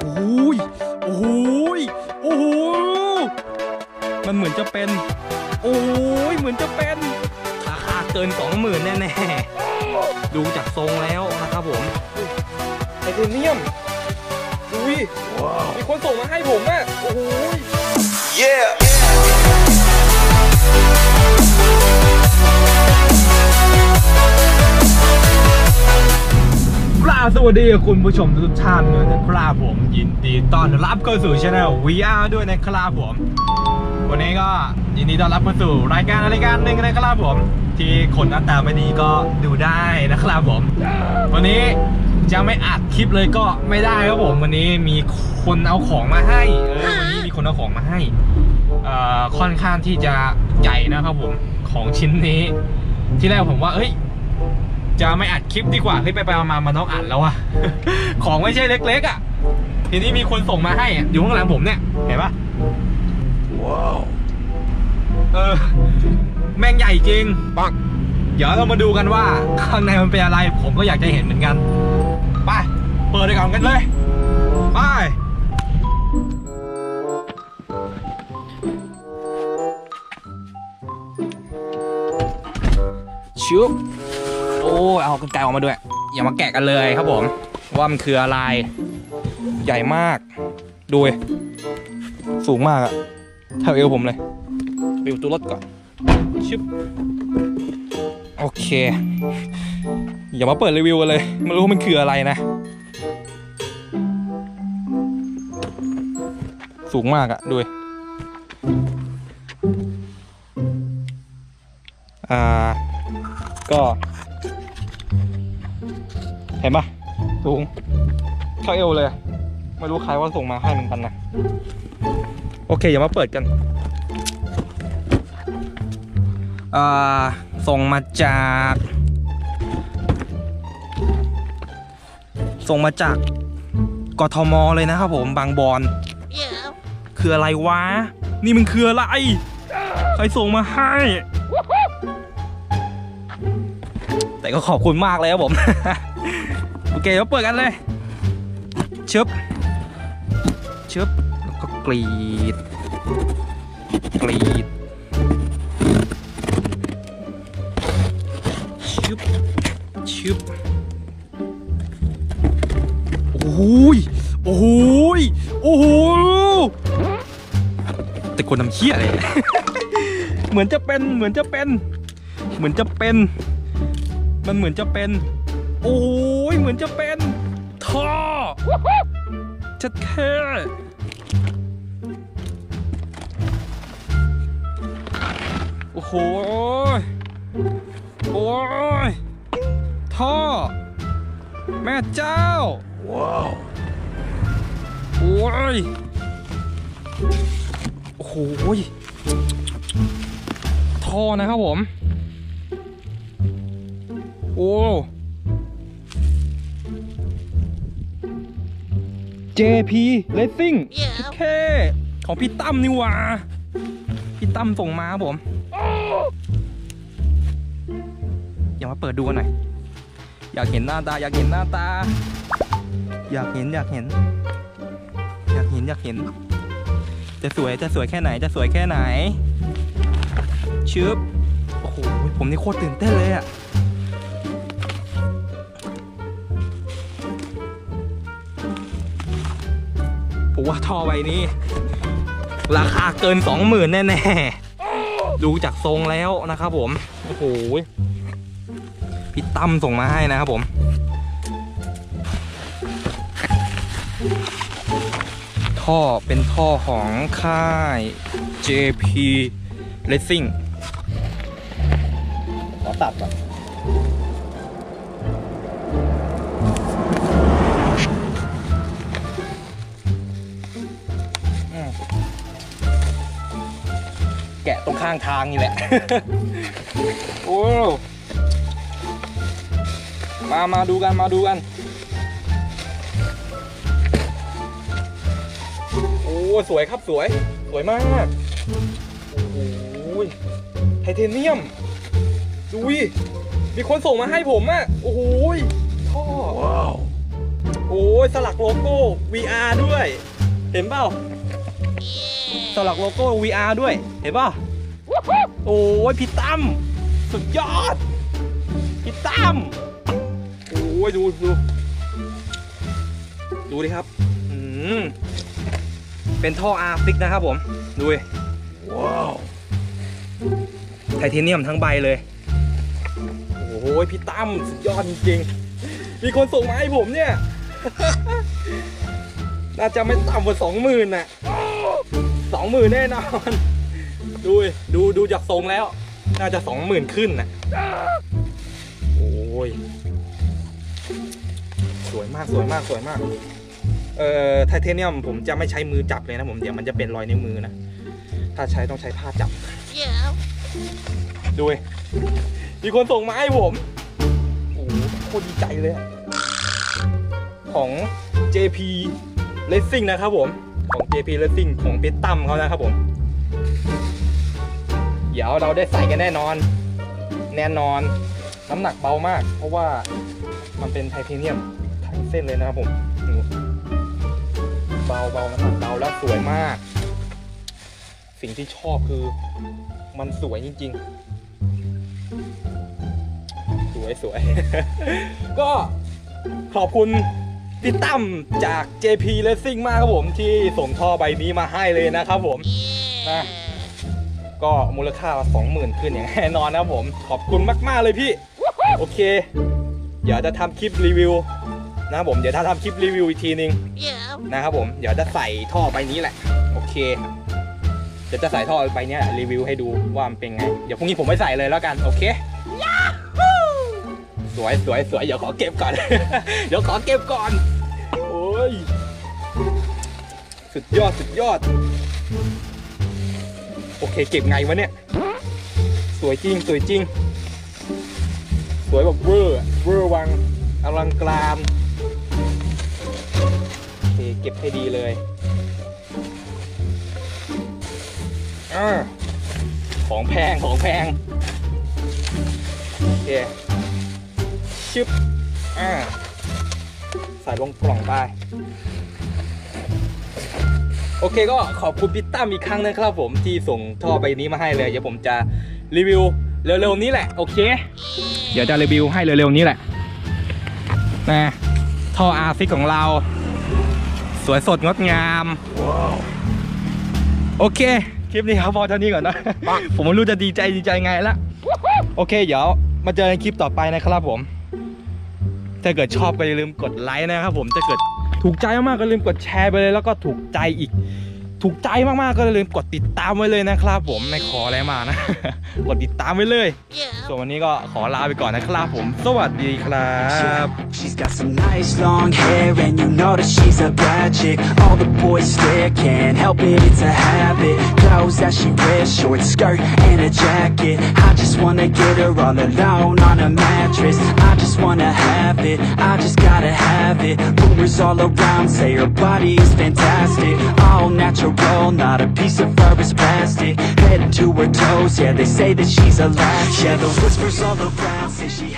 โอ้ยโอ้ยโอ้โหมันเหมือนจะเป็น โอ้ยเหมือนจะเป็นราคาเกินสองหมื่นแน่ๆดูจากทรงแล้วนะครับผมไทเทเนียมอุ้ยมีคนส่งมาให้ผมอะโอ้โห สวัสดีคุณผู้ชมทุกท่านด้วยนะครับผมยินดีต้อนรับเข้าสู่ช anel VR ด้วยนะครับผม วันนี้ก็ยินดีต้อนรับเข้าสู่รายการรายการหนึ่งนะครับผม ที่คนหน้าตาไม่ดีก็ดูได้นะครับผม วันนี้จะไม่อัดคลิปเลยก็ไม่ได้ครับผม วันนี้มีคนเอาของมาให้เออวันนี้มีคนเอาของมาให้เอ่อค่อนข้างที่จะใหญ่นะครับผมของชิ้นนี้ ที่แรกผมว่าเอ้ย จะไม่อัดคลิปดีกว่าเฮ้ยไปไปมาๆมาน้องอัดแล้วอะของไม่ใช่เล็ก ๆอะทีนี้มีคนส่งมาให้อะอยู่ข้างหลังผมเนี่ยเห็นปะว้าวเออแม่งใหญ่จริงปังเดี๋ยวเรามาดูกันว่าข้างในมันเป็นอะไร ผมก็อยากจะเห็นเหมือนกัน ไป เปิดเลยก่อนกันเลย ไปชุบ โอ้เอากรรไกรออกมาด้วย อย่ามาแกะกันเลยครับผม ว่ามันคืออะไร ใหญ่มาก ดูสูงมากอะเท่าเอวผมเลยไปดูตัวรถก่อนชึบโอเค อย่ามาเปิดรีวิวกันเลย ไม่รู้ว่ามันคืออะไรนะ สูงมากอะดูอ่า ก็ เห็นปะสูงเท่าเอวเลย ไม่รู้ใครว่าส่งมาให้เหมือนกันนะ โอเคอย่ามาเปิดกันอ่าส่งมาจาก ส่งมาจากกทมเลยนะครับผมบางบอนคืออะไรวะ นี่มันคืออะไร ใครส่งมาให้ แต่ก็ขอบคุณมากเลยครับผม เคเราเปิดกันเลยชึบชึบแล้วก็กรีดกรีดชึบชึบโอ้ยโอ้ยโอ้โหแต่คนทำเชี่ยอะไรเนี่ยเหมือนจะเป็นเหมือนจะเป็น เหมือนจะเป็น มันเหมือนจะเป็น โอ้ยเหมือนจะเป็นท่อชัดแค่โอ้โห โอ้ย ท่อ แม่เจ้า ว้าว โอ้ย โอ้โห ท่อนะครับผม โอ้ JP Racing แค่ของพี่ตั้มนี่หว่าพี่ตั้มส่งมาครับผมอย่ามาเปิดดูกันหน่อยอยากเห็นหน้าตา อยากเห็นหน้าตา อยากเห็นอยากเห็น อยากเห็นอยากเห็น จะสวยจะสวยแค่ไหนจะสวยแค่ไหนชึบโอ้โหผมนี่โคตรตื่นเต้นเลยอะ ว่าท่อใบนี้ ราคาเกินสองหมื่นแน่ๆ ดูจากทรงแล้วนะครับผม โอ้โหพี่ตั้มส่งมาให้นะครับผม ท่อเป็นท่อของค่าย JP Racing ขอตัดก่อน แกะตรงข้างทางนี่แหละ โอ้มามาดูกันมาดูกัน โอ้สวยครับสวย สวยมากโอ้โหไทเทเนียม ดูดิมีคนส่งมาให้ผมอะโอ้โหท่อว้าวโโอ้ยสลักโลโก้ VR ด้วย เห็นเปล่า สลักโลโก้ VR ด้วย เห็นเปล่าโอ้ยพี่ตั้มสุดยอด พี่ตั้มโอ้ยดูดูดูดิครับ อืม เป็นท่ออาร์ฟิกนะครับผม ดูดิว้าวไทเทเนียมทั้งใบเลย โอ้โหพี่ตั้มสุดยอดจริงๆ มีคนส่งมาให้ผมเนี่ย น่าจะไม่ต่ำกว่าสองหมื่นน่ะ สองหมื่นแน่นอน ดูดิดูดูจากทรงแล้ว น่าจะสองหมื่นขึ้นน่ะโอ้ย สวยมากสวยมากสวยมาก เอ่อไทเทเนียมผมจะไม่ใช้มือจับเลยนะผมเดี๋ยวมันจะเป็นรอยนิ้วมือนะ ถ้าใช้ต้องใช้ผ้าจับ ดูดิมีคนส่งมาให้ผม โอ้โหโคตรดีใจเลยอะของ JP Racing นะครับผม ของ JP Racing ของเบตั้มเขานะครับผม เดี๋ยวเราได้ใส่กันแน่นอน แน่นอน น้ำหนักเบามาก เพราะว่ามันเป็นไทเทเนียมทั้งเส้นเลยนะครับผมเบาเบาน้ำหนักเบาแล้วสวยมาก สิ่งที่ชอบคือมันสวยจริง ๆ สวยสวยก็ขอบคุณ พี่ตั้มจาก JP Racing มากครับผมที่ส่งท่อใบนี้มาให้เลยนะครับผมนะก็มูลค่า20,000ขึ้นอย่างแน่นอนนะครับผม ขอบคุณมาก ๆ เลยพี่ โอเค เดี๋ยวจะทำคลิปรีวิวนะครับผมเดี๋ยวถ้าทำคลิปรีวิวอีกทีนึงนะครับผมเดี๋ยวจะใส่ท่อใบนี้แหละ โอเคเดี๋ยวจะใส่ท่อใบเนี้ยรีวิวให้ดูว่ามันเป็นไง เดี๋ยวพรุ่งนี้ผมไม่ใส่เลยแล้วกันโอเคสวยสวยสวยเดี๋ยวขอเก็บก่อน เดี๋ยวขอเก็บก่อน ย สุดยอดสุดยอด โอเคเก็บไงวะเนี่ย สวยจริง สวยจริง สวยแบบเวอร์อะเวอร์วังอลังการโอเคเก็บให้ดีเลยอาของแพงของแพงโอเคชึบอ่า ใส่ลงกล่องไป โอเคก็ขอบคุณพี่ตั้มอีกครั้งนะครับผมที่ส่งท่อใบนี้มาให้เลย เดี๋ยวผมจะรีวิวเร็วๆนี้แหละ โอเค เดี๋ยวจะรีวิวให้เร็วๆนี้แหละนะท่ออาร์ซิกของเรา สวยสดงดงาม โอเค คลิปนี้ครับพอเท่านี้ก่อนนะ ผมไม่รู้จะดีใจดีใจไงละ โอเค เดี๋ยวมาเจอกันคลิปต่อไปนะครับผม ถ้าเกิดชอบก็อย่าลืมกดไลค์นะครับผมถ้าเกิดถูกใจมากก็ลืมกดแชร์ไปเลยแล้วก็ถูกใจอีก ถูกใจมากๆก็อย่าลืมกดติดตามไว้เลยนะครับ ผมไม่ขออะไรมากนะ กดติดตามไว้เลย ส่วนวันนี้ก็ขอลาไปก่อนนะครับผม สวัสดีครับ She's got some nice long hair and you know that she's a bad chick All the boys stare, can't help it, it's a habit Clothes that she wears, short skirt and a jacket I just wanna get her all alone on a mattress I just wanna have it, I just gotta have it Rumors all around say her body is fantastic All natural, not a piece of fur is plastic. Head to her toes, yeah they say that she's a latch. Yeah the whispers all around say she